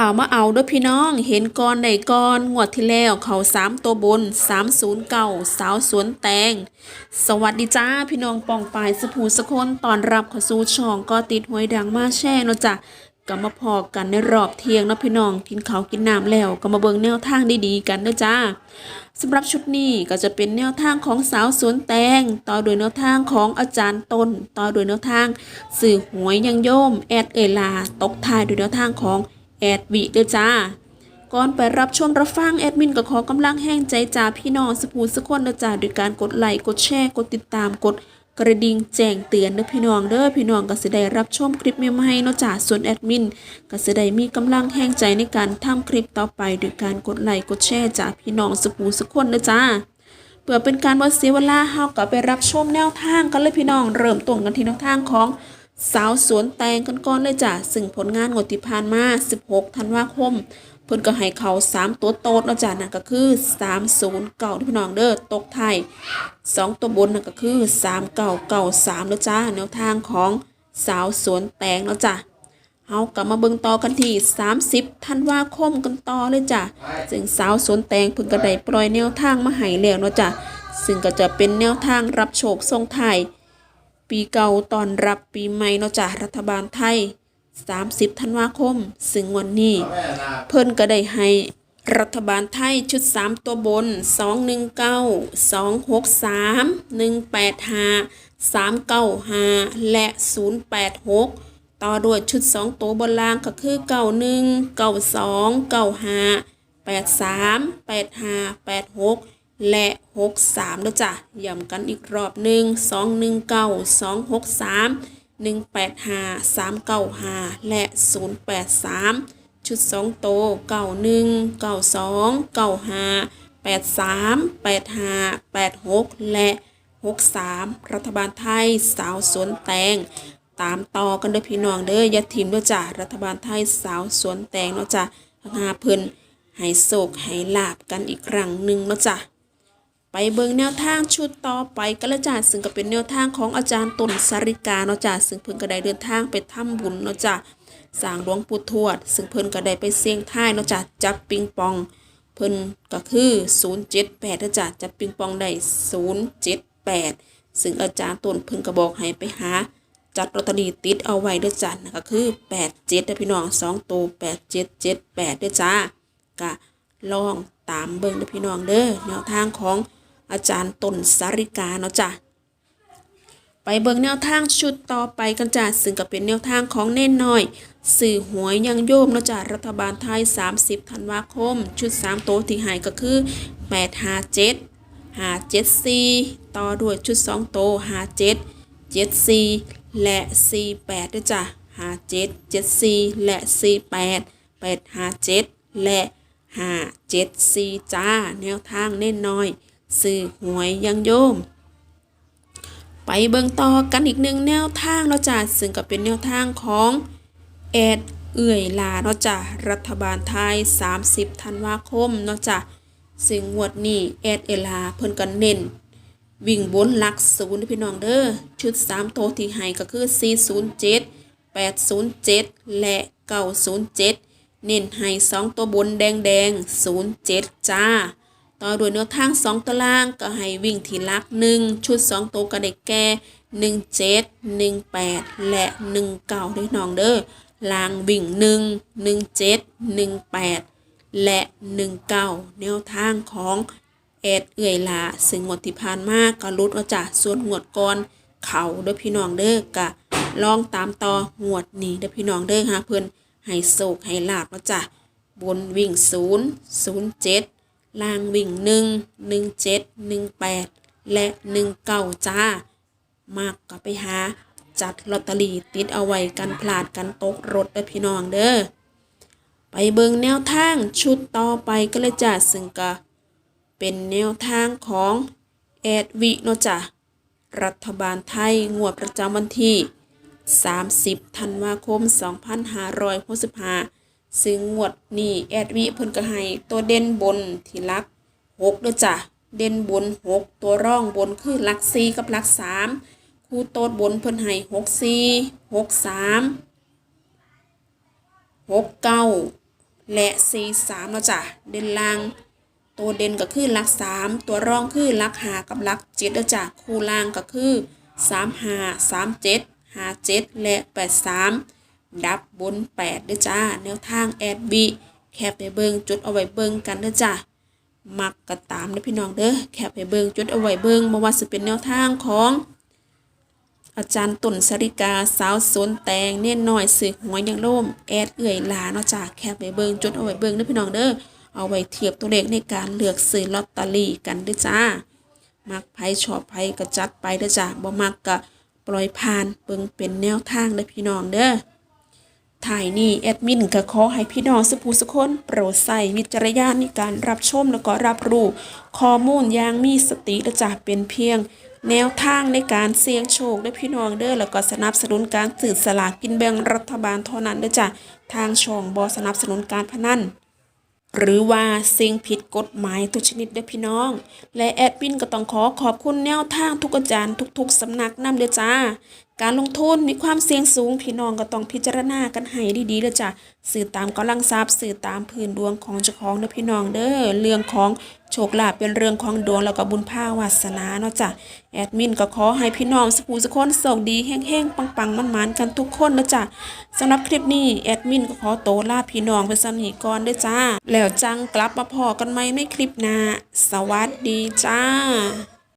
ฝ่ามาเอาด้วยพี่น้อง เห็นก่อนได้ก่อนงวดที่แล้วเขาสามตัวบนสามศูนย์เก่าสาวสวนแตง สวัสดีจ้าพี่น้องปองปายสผูสคนตอนรับข้าสู่ช่องก็ติดหวยดังมาแช่เนาะจ้ะก็มาพอกันในรอบเที่ยงเนาะพี่น้องกินข้าวกินน้ำแล้วก็มาเบิ่งแนวทางดีๆกันเด้อจ้าสำหรับชุดนี้ก็จะเป็นแนวทางของสาวสวนแตง ต่อโดยแนวทางของอาจารย์ต้น ต่อโดยแนวทาง สื่อหวยยังโยม แอดเอลา ตกทายโดยแนวทางของ แอดวิเด้อจ้า ก่อนไปรับชมรับฟังแอดมินก็ขอกำลังแห้งใจจ้าพี่น้องสปูสกคนนะจ๊ะโดยการกดไลค์กดแชร์กดติดตามกดกระดิ่งแจ้งเตือนเด้อพี่น้องเด้อพี่น้องก็สิได้รับชมคลิปใหม่ๆเนาะจ้ะส่วนแอดมินก็สิได้มีกำลังแห้งใจในการทำคลิปต่อไปโดยการกดไลค์กดแชร์จากพี่น้องสปูสกคนนะจ้าเพื่อเป็นการบ่เสียเวลาเฮาก็ไปรับชมแนวทางกันเลยพี่น้องเริ่มต้นกันที่แนวทางของ สาวสวนแตงกันก่อนเลยจ้ะซึ่งผลงานงดที่ผ่านมา 16 ธันวาคม เพิ่นก็ให้เขา 3 ตัวโตดเนาะจ้ะนั่นก็คือ 30เก่าที่พี่น้องเด้อตกไทย 2 ตัวบนนั่นก็คือ 3 เก่าเก่า3แล้วจ้าแนวทางของสาวสวนแตงเนาะจ้ะเฮากลับมาเบิ่งต่อกันที่ 30 ธันวาคมกันต่อเลยจ้ะซึ่งสาวสวนแตงเพิ่นก็ได้ปล่อยแนวทางมาให้แล้วเนาะจ้ะซึ่งก็จะเป็นแนวทางรับโชคทรงไทย ปีเก่าตอนรับปีใหม่เนาะจ้ะรัฐบาลไทย 30 ธันวาคม ซึ่งวันนี้ เพิ่นก็ได้ให้รัฐบาลไทยชุด 3 ตัวบน 219 263 185 395 และ 086 ต่อด้วยชุด 2 ตัวบนล่างก็คือ 91 92 95 83 85 86 และ 63แล้วจ้ะย้ำกันอีกรอบหนึ่ง219 263 185 395 และ 083 ชุด 2 โต 91 92 95 83 85 86 และ 63 รัฐบาลไทยสาวสวนแตง ตามต่อกันด้อพี่น้องเด้อย่าทิมด้อจ้ะรัฐบาลไทยสาวสวนแตงเนาะจ้ะหาเพิ่นให้โศกให้ลาบกันอีกครั้งหนึ่งเนาะจ้ะ ไปเบิงแนวทางชุดต่อไปกันละจ้าซึ่งก็เป็นแนวทางของอาจารย์ตุนสริกาเนาะจ้าซึ่งเพิ่นก็ได้เดินทางไปทำบุญเนาะจ้าสร้างหลวงปู่ทวด ซึ่งเพิ่นก็ได้ไปเสี่ยงท้ายเนาะจ้าจับปิงปอง เพิ่นก็คือ 078เนาะจ้าจับปิงปองได้078 ซึ่งอาจารย์ตุนเพิ่นก็บอกให้ไปหา จัดลอตเตอรี่ติดเอาไว้เด้อจ้าก็คือ 87เด้พี่น้อง2ตัว8778เด้อจ้าก็ลองตามเบิ่งเด้อพี่น้องเด้อแนวทางของ อาจารย์ตนสาริกาเนาะจ้ะไปเบิ่งแนวทางชุดต่อไปกันจ้ะซึ่งก็เป็นแนวทางของเน่นน้อย สื่อหวยยังโยมเนาะจ้ะรัฐบาลไทย 30ธันวาคม ชุด 3 โตวที่หายก็คือ 857 574 ต่อด้วยชุด 2 โตว57 74 และ 48ด้วยจ้ะ57 74 และ 48 857 และ 574 จ้า แนวทางเน่นน้อย สื่อหวยยังโยม ไปเบิ่งต่อกันอีกหนึ่งแนวทางเนาะจ้ะซึ่งก็เป็นแนวทางของแอดเอื่อยลาเนาะจ้ะรัฐบาลไทย 30 ธันวาคมเนาะจ้ะซึ่งงวดนี้แอดเอลาเพิ่นก็เน้น วิ่งบนหลักศูนย์พี่น้องเด้อชุด 3 โตวที่ให้ก็คือ 407 807 และ 907 เน้นให้ 2 ตัวบนแดงแดงๆ07 จ้า ต่อด้วยแนวทาง 2ตารางก็ให้วิ่งที่หลัก 1 ชุด 2 ตัวก็ได้แก่17 18 และ 19ด้วยน้องเด้อลางวิ่ง 1 17 18 และ 19 แนวทางของแอดเอื่อยลาซึ่งงวดที่ผ่านมาก็ลดเอาจากส่วนงวดก่อนเขาเด้อพี่น้องเด้อกะลองตามต่องวดนี้เด้อพี่น้องเด้อฮะเพิ่อนให้โศกให้ลาบแล้วจ้ะบนวิ่ง 0 0 7 ล่างวิ่ง1 1 7 1 8และ1 9จ้า มากก็ไปหา จัดลอตเตอรี่ติดเอาไว้กันพลาดกันตกรถเด้อพี่น้องเด้อไปเบิงแนวทางชุดต่อไปก็เลยจ้ะซึ่งก็เป็นแนวทางของแอดวิเนาะจ้ะรัฐบาลไทยงวดประจำวันที่ 30 ธันวาคม 2565 ซึ่งงวดนี้แอดวิเพิ่นก็ให้ตัวเด่นบนที่ลัก6เด้อจ้ะเด่นบน6ตัวร่องบนคือลัก4กับลัก3คู่โต๊ดบนเพิ่นให้6 4 6 3 6 9และสี่สามเนาะจ้ะเด่นล่าง ตัวเด่นก็คือลักสามตัวร่องคือลักหากับลักเจ็ดเด้อจ้ะคู่ล่างก็คือสามห้าสามเจ็ดห้าเจ็ดและแปดสาม ดับบนแปดเด้อจ้า แนวทางแอดบีแคปไปเบิงจดเอาไว้เบิงกันด้อจ้ะมักก็ตามเด้อพี่น้องเด้อแคปไปเบิงจดเอาไว้เบิงบ่ว่าสิเป็นแนวทางของ อาจารย์ตุ่นสริกาสาวสวนแตงเน่นน้อยสึกหัวยังโล่มแอดเอื่อยลาเนาะจ้ะแคปไปเบิงจดเอาไว้เบิงเด้อพี่น้องเด้อเอาไว้เทียบตัวเลขในการเลือกซื้อลอตเตอรี่กันด้อจ้ามักไผชอบไผก็จัดไปเด้อจ้ะบ่มักก็ปล่อยผ่านเบิ่งเป็นแนวทางเด้อพี่น้องเด้อ ถ่ายนี่แอดมินก็ขอให้พี่น้องสุภูสุคนโปรดใส่วิจารณญาณในการรับชมแล้วก็รับรู้ข้อมูลอย่างมีสติเด้อจ้ะเป็นเพียง แนวทางในการเสี่ยงโชคด้อพี่น้องเด้อแล้วก็สนับสนุนการสื่อสลากกินแบ่งรัฐบาลเท่านั้นเด้อจ้ะทางช่องบ่สนับสนุนการพนันหรือว่าสิ่งผิดกฎหมายทุกชนิดเด้อพี่น้อง และแอดมินก็ต้องขอขอบคุณแนวทางทุกอาจารย์ทุก ๆสำนักนำเด้อจ้า การลงทุนมีความเสี่ยงสูงพี่น้องก็ต้องพิจารณากันให้ดีๆเด้อจ้ะสื่อตามกำลังทรัพย์สื่อตามพื้นดวงของเจ้าของเด้อพี่น้องเด้อเรื่องของโชคลาภเป็นเรื่องของดวงแล้วก็บุญภาวาสนาเนาะจ้ะแอดมินก็ขอให้พี่น้องสุขูสุคนโชคดีแห้งๆปังๆมัน ๆ กันทุกคนเด้อจ้ะสำหรับคลิปนี้แอดมินก็ขอโตลาพี่น้องไปสำนีก่อนด้วยจ้า แล้วจังกลับมาพอกันไหมในคลิปหน้าสวัสดีจ้า